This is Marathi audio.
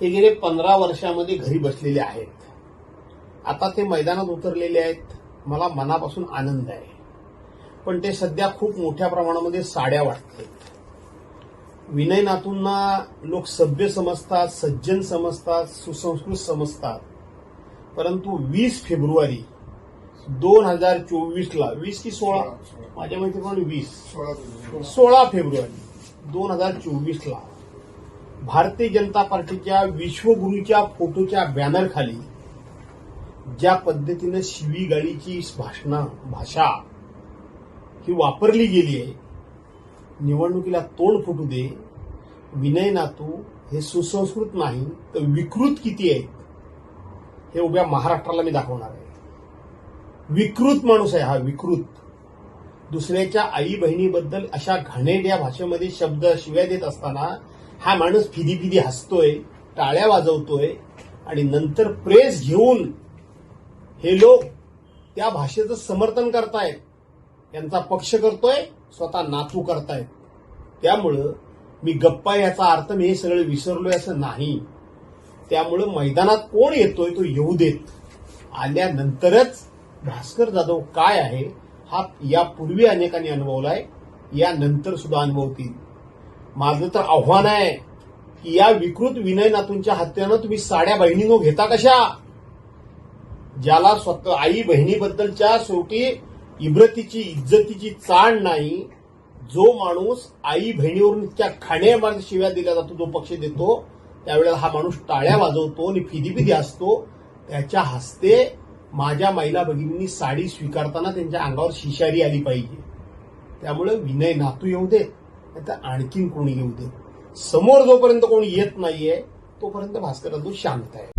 हे गेले पंधरा वर्षामध्ये घरी बसलेले आहेत. आता ते मैदानात उतरलेले आहेत. मला मनापासून आनंद आहे. पण ते सध्या खूप मोठ्या प्रमाणामध्ये साड्या वाटतात. विनय नातूंना लोक सभ्य समजतात सज्जन समजतात सुसंस्कृत समजतात. परंतु वीस फेब्रुवारी दोन हजार चोवीसला वीस की सोळा? माझ्या माहितीप्रमाणे वीस. सोळा फेब्रुवारी दोन हजार चोवीसला. भारतीय जनता पार्टीच्या विश्वगुरूच्या फोटोच्या बॅनरखाली ज्या पद्धतीनं शिवीगाळीची भाषणं भाषा ही वापरली गेली आहे निवडणुकीला तोंड फुटू दे विनय नातू हे सुसंस्कृत नाही तर विकृत किती आहेत हे उभ्या महाराष्ट्राला मी दाखवणार आहे. विकृत माणूस आहे हा विकृत. दुसऱ्याच्या आई बहिणीबद्दल अशा घाणेड्या भाषेमध्ये शब्द शिव्या देत असताना हा माणूस फिदी फिदी हसतोय टाळ्या वाजवतोय आणि नंतर प्रेस घेऊन हे लोक त्या भाषेचं समर्थन करतायत. यांचा पक्ष करतोय स्वतः नातू करतायत. त्यामुळं मी गप्पा याचा अर्थ मी हे सगळं विसरलोय असं नाही. त्यामुळं मैदानात कोण येतोय तो येऊ देत. आल्यानंतरच भास्कर जाधव काय आहे हा यापूर्वी अनेकांनी अनुभवलाय. यानंतर सुद्धा अनुभवतील. माझं तर आव्हान आहे की या विकृत विनय नातूंच्या हत्यानं तुम्ही साड्या बहिणीनो घेता कशा? ज्याला स्वतः आई बहिणीबद्दलच्या शेवटी इब्रतीची इज्जतीची चाण नाही जो माणूस आई बहिणीवरून इतक्या खाण्यामार्ग शिव्या दिल्या जातो जो पक्ष देतो त्यावेळेला हा माणूस टाळ्या वाजवतो आणि फिदी फिदी असतो. त्याच्या हस्ते माझ्या महिला भगिनींनी साडी स्वीकारताना त्यांच्या अंगावर शिशारी आली पाहिजे. त्यामुळे विनय नातू येऊ देत. आता आणखीन कोणी येऊ दे. समोर जोपर्यंत कोणी येत नाहीये तोपर्यंत भास्कर शांत आहे.